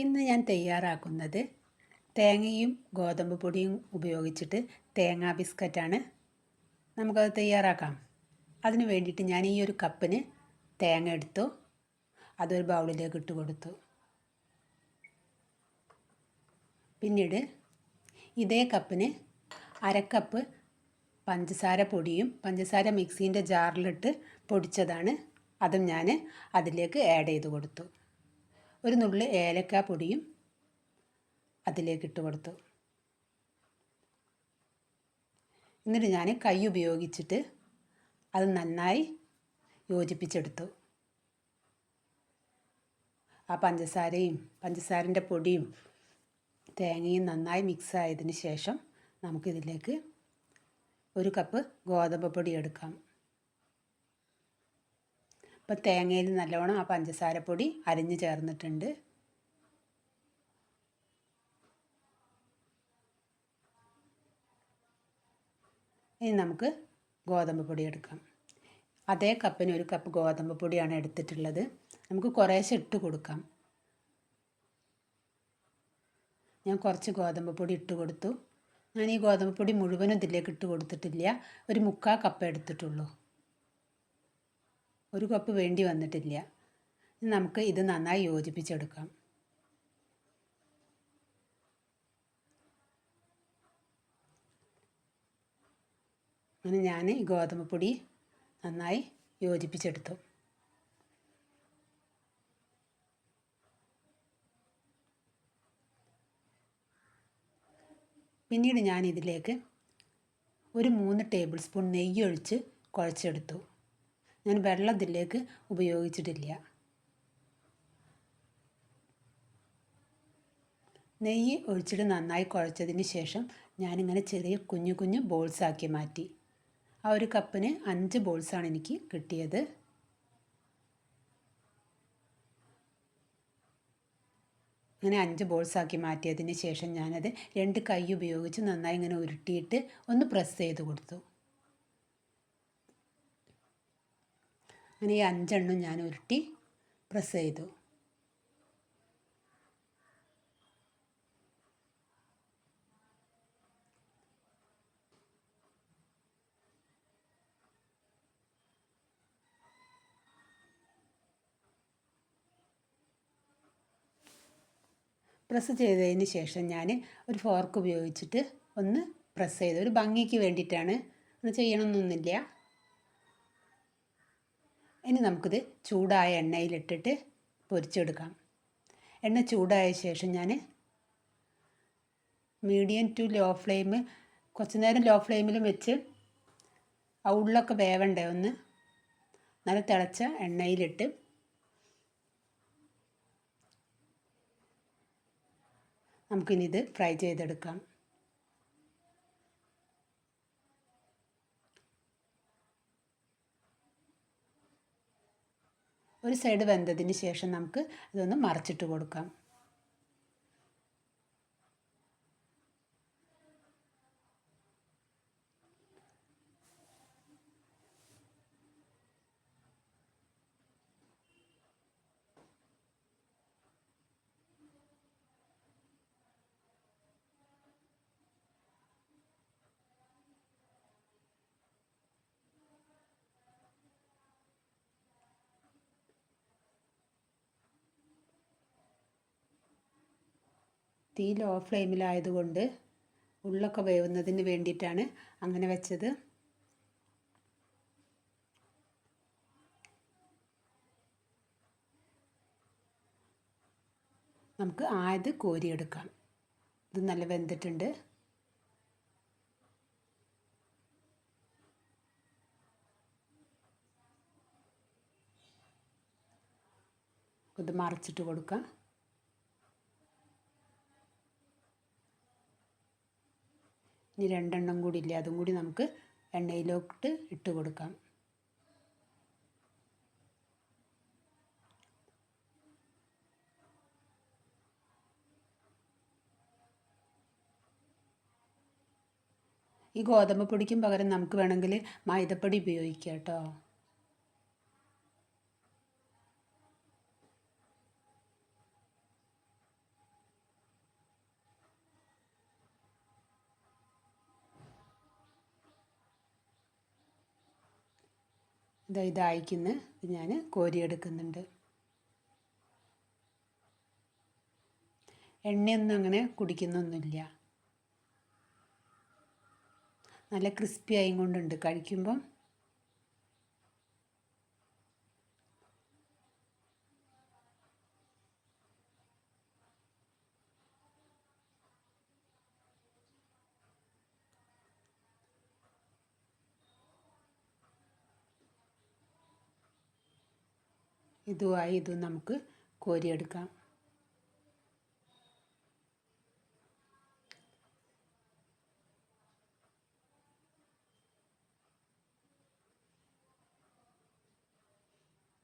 ഇന്ന് ഞാൻ തയ്യാറാക്കുന്നത് തേങ്ങയും ഗോതമ്പ് പൊടിയും ഉപയോഗിച്ചിട്ട് തേങ്ങാ ബിസ്ക്കറ്റാണ്. നമുക്കത് തയ്യാറാക്കാം. അതിന് വേണ്ടിയിട്ട് ഞാൻ ഈ ഒരു കപ്പിന് തേങ്ങ എടുത്തു. അതൊരു ബൗളിലേക്ക് ഇട്ട് കൊടുത്തു. പിന്നീട് ഇതേ കപ്പിന് അരക്കപ്പ് പഞ്ചസാര പൊടിയും പഞ്ചസാര മിക്സീന്റെ ജാറിലിട്ട് പൊടിച്ചതാണ്. അതും ഞാൻ അതിലേക്ക് ആഡ് ചെയ്ത് കൊടുത്തു. ഒരു നുള്ളി ഏലക്ക പൊടിയും അതിലേക്ക് ഇട്ട് കൊടുത്തു എന്നിട്ട് ഞാൻ കൈ ഉപയോഗിച്ചിട്ട് അത് നന്നായി യോജിപ്പിച്ചെടുത്തു. ആ പഞ്ചസാരയും പഞ്ചസാരന്റെ പൊടിയും തേങ്ങയും നന്നായി മിക്സ് ആയതിന് ശേഷം നമുക്കിതിലേക്ക് ഒരു കപ്പ് ഗോതമ്പ് പൊടി എടുക്കാം. ഇപ്പം തേങ്ങയിൽ നല്ലവണ്ണം ആ പഞ്ചസാരപ്പൊടി അരിഞ്ഞ് ചേർന്നിട്ടുണ്ട്. ഇനി നമുക്ക് ഗോതമ്പ് പൊടി എടുക്കാം. അതേ കപ്പിന് ഒരു കപ്പ് ഗോതമ്പ് പൊടിയാണ് എടുത്തിട്ടുള്ളത്. നമുക്ക് കുറേശ്ശെ ഇട്ട് കൊടുക്കാം. ഞാൻ കുറച്ച് ഗോതമ്പ് പൊടി ഇട്ട് കൊടുത്തു. ഞാൻ ഈ ഗോതമ്പ് പൊടി മുഴുവനും ഇതിലേക്ക് ഇട്ട് കൊടുത്തിട്ടില്ല. ഒരു മുക്കാൽ കപ്പ് എടുത്തിട്ടുള്ളൂ. ഒരു കപ്പ് വേണ്ടി വന്നിട്ടില്ല. നമുക്ക് ഇത് നന്നായി യോജിപ്പിച്ചെടുക്കാം. അങ്ങനെ ഞാൻ ഈ ഗോതമ്പ് പൊടി നന്നായി യോജിപ്പിച്ചെടുത്തു. പിന്നീട് ഞാൻ ഇതിലേക്ക് ഒരു മൂന്ന് ടേബിൾ സ്പൂൺ നെയ്യ് ഒഴിച്ച് കുഴച്ചെടുത്തു. ഞാൻ വെള്ളം ഇതിലേക്ക് ഉപയോഗിച്ചിട്ടില്ല. നെയ്യ് ഒഴിച്ചിട്ട് നന്നായി കുഴച്ചതിന് ശേഷം ഞാനിങ്ങനെ ചെറിയ കുഞ്ഞു കുഞ്ഞു ബോൾസാക്കി മാറ്റി. ആ ഒരു കപ്പിന് അഞ്ച് ബോൾസാണ് എനിക്ക് കിട്ടിയത്. അങ്ങനെ അഞ്ച് ബോൾസാക്കി മാറ്റിയതിന് ശേഷം ഞാനത് രണ്ട് കൈ ഉപയോഗിച്ച് നന്നായി ഇങ്ങനെ ഉരുട്ടിയിട്ട് ഒന്ന് പ്രസ് ചെയ്ത് കൊടുത്തു. അങ്ങനെ ഈ അഞ്ചെണ്ണം ഞാൻ ഉരുട്ടി പ്രസ് ചെയ്തു. പ്രസ് ചെയ്തതിന് ശേഷം ഞാൻ ഒരു ഫോർക്ക് ഉപയോഗിച്ചിട്ട് ഒന്ന് പ്രസ് ചെയ്തു. ഒരു ഭംഗിക്ക് വേണ്ടിയിട്ടാണ്. ഒന്ന് ചെയ്യണമെന്നൊന്നുമില്ല. ഇനി നമുക്കിത് ചൂടായ എണ്ണയിലിട്ടിട്ട് പൊരിച്ചെടുക്കാം. എണ്ണ ചൂടായ ശേഷം ഞാൻ മീഡിയം ടു ലോ ഫ്ലെയിം കുറച്ച് നേരം ലോ ഫ്ലെയിമിലും വെച്ച് ആ ഉള്ളൊക്കെ വേവണ്ടേ ഒന്ന് നല്ല തിളച്ച എണ്ണയിലിട്ട് നമുക്കിനി ഇത് ഫ്രൈ ചെയ്തെടുക്കാം. ഒരു സൈഡ് വെന്തതിന് ശേഷം നമുക്ക് ഇതൊന്ന് മറിച്ചിട്ട് കൊടുക്കാം. തീ ലോ ഫ്ലെയിമിലായതുകൊണ്ട് ഉള്ളൊക്കെ വേവുന്നതിന് വേണ്ടിയിട്ടാണ് അങ്ങനെ വെച്ചത്. നമുക്ക് ആയത് കോരിയെടുക്കാം. ഇത് നല്ല വെന്തിട്ടുണ്ട്. ഇത് മറിച്ചിട്ട് കൊടുക്കാം. ഇനി രണ്ടെണ്ണം കൂടി ഇല്ല? അതും കൂടി നമുക്ക് എണ്ണയിലോട്ട് ഇട്ട് കൊടുക്കാം. ഈ ഗോതമ്പ് പൊടിക്കും പകരം നമുക്ക് വേണമെങ്കിൽ മൈദപ്പൊടി ഉപയോഗിക്കാം കേട്ടോ. ഇത് ഇതായിക്കുന്ന ഞാൻ കോരിയെടുക്കുന്നുണ്ട്. എണ്ണയൊന്നും അങ്ങനെ കുടിക്കുന്നൊന്നുമില്ല. നല്ല ക്രിസ്പി ആയും കൊണ്ടുണ്ട്. കഴിക്കുമ്പം ഇതുമായി ഇതും നമുക്ക് കോരിയെടുക്കാം.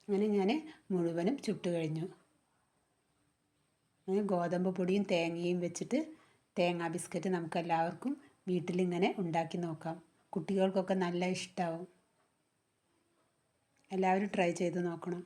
അങ്ങനെ ഞാൻ മുഴുവനും ചുട്ട് കഴിഞ്ഞു. അങ്ങനെ ഗോതമ്പ് പൊടിയും തേങ്ങയും വെച്ചിട്ട് തേങ്ങാ ബിസ്ക്കറ്റ് നമുക്ക് എല്ലാവർക്കും വീട്ടിലിങ്ങനെ ഉണ്ടാക്കി നോക്കാം. കുട്ടികൾക്കൊക്കെ നല്ല ഇഷ്ടമാവും എല്ലാവരും ട്രൈ ചെയ്ത് നോക്കണം.